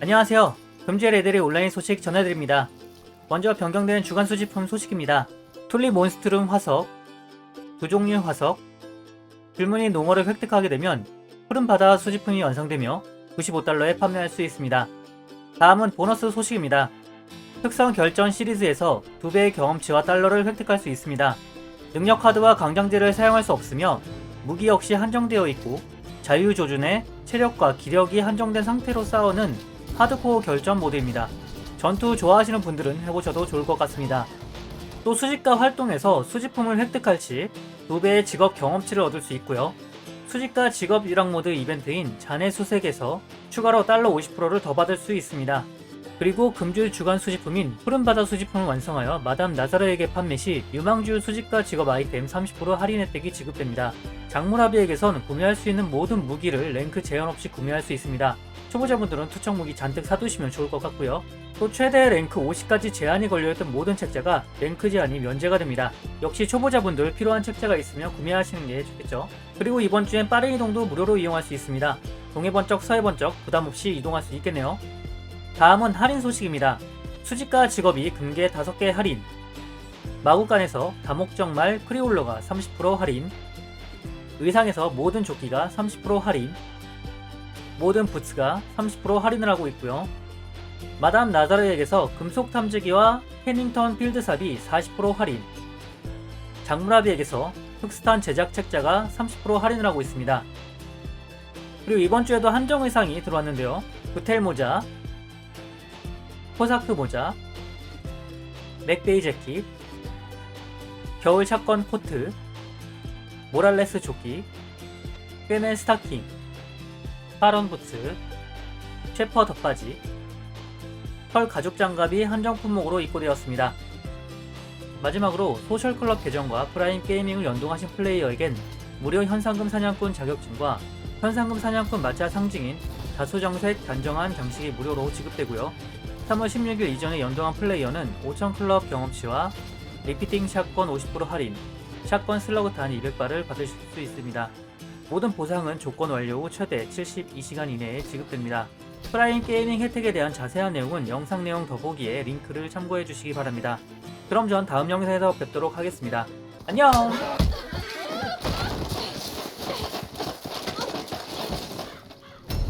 안녕하세요. 금주의 레들의 온라인 소식 전해드립니다. 먼저 변경된 주간 수집품 소식입니다. 툴리 몬스트룸 화석, 두 종류의 화석, 줄무늬 농어를 획득하게 되면 푸른 바다 수집품이 완성되며 95달러에 판매할 수 있습니다. 다음은 보너스 소식입니다. 특성 결전 시리즈에서 두 배의 경험치와 달러를 획득할 수 있습니다. 능력 카드와 강장제를 사용할 수 없으며 무기 역시 한정되어 있고 자유조준에 체력과 기력이 한정된 상태로 싸우는 하드코어 결전 모드입니다. 전투 좋아하시는 분들은 해보셔도 좋을 것 같습니다. 또 수집가 활동에서 수집품을 획득할 시 2배의 직업 경험치를 얻을 수 있고요. 수집가 직업 유랑 모드 이벤트인 잔해 수색에서 추가로 달러 50%를 더 받을 수 있습니다. 그리고 금주일 주간 수집품인 푸른 바다 수집품을 완성하여 마담 나자르에게 판매 시 유망주 수집가 직업 아이템 30% 할인 혜택이 지급됩니다. 장무라비에게선 구매할 수 있는 모든 무기를 랭크 제한 없이 구매할 수 있습니다. 초보자분들은 투척 무기 잔뜩 사두시면 좋을 것 같고요. 또 최대 랭크 50까지 제한이 걸려있던 모든 책자가 랭크 제한이 면제가 됩니다. 역시 초보자분들 필요한 책자가 있으면 구매하시는 게 좋겠죠. 그리고 이번 주엔 빠른 이동도 무료로 이용할 수 있습니다. 동해번쩍 서해번쩍 부담 없이 이동할 수 있겠네요. 다음은 할인 소식입니다. 수집가 직업이 금괴 5개 할인 마구간에서 다목적말 프리올러가 30% 할인 의상에서 모든 조끼가 30% 할인 모든 부츠가 30% 할인을 하고 있고요. 마담 나자르에게서 금속 탐지기와 캐닝턴 필드삽이 40% 할인 장무라비에게서 흑스탄 제작 책자가 30% 할인을 하고 있습니다. 그리고 이번 주에도 한정 의상이 들어왔는데요. 호텔 모자, 코사크 모자, 맥데이 재킷, 겨울 샷건 코트, 모랄레스 조끼, 꿰맨 스타킹, 파런 부츠, 셰퍼 덧바지, 털 가죽 장갑이 한정 품목으로 입고되었습니다. 마지막으로 소셜클럽 계정과 프라임 게이밍을 연동하신 플레이어에겐 무료 현상금 사냥꾼 자격증과 현상금 사냥꾼 마차 상징인 다수정색 단정한 장식이 무료로 지급되고요. 3월 16일 이전에 연동한 플레이어는 5000클럽 경험치와 리피팅 샷건 50% 할인, 샷건 슬러그 단 200발을 받으실 수 있습니다. 모든 보상은 조건 완료 후 최대 72시간 이내에 지급됩니다. 프라임 게이밍 혜택에 대한 자세한 내용은 영상 내용 더보기에 링크를 참고해 주시기 바랍니다. 그럼 전 다음 영상에서 뵙도록 하겠습니다. 안녕!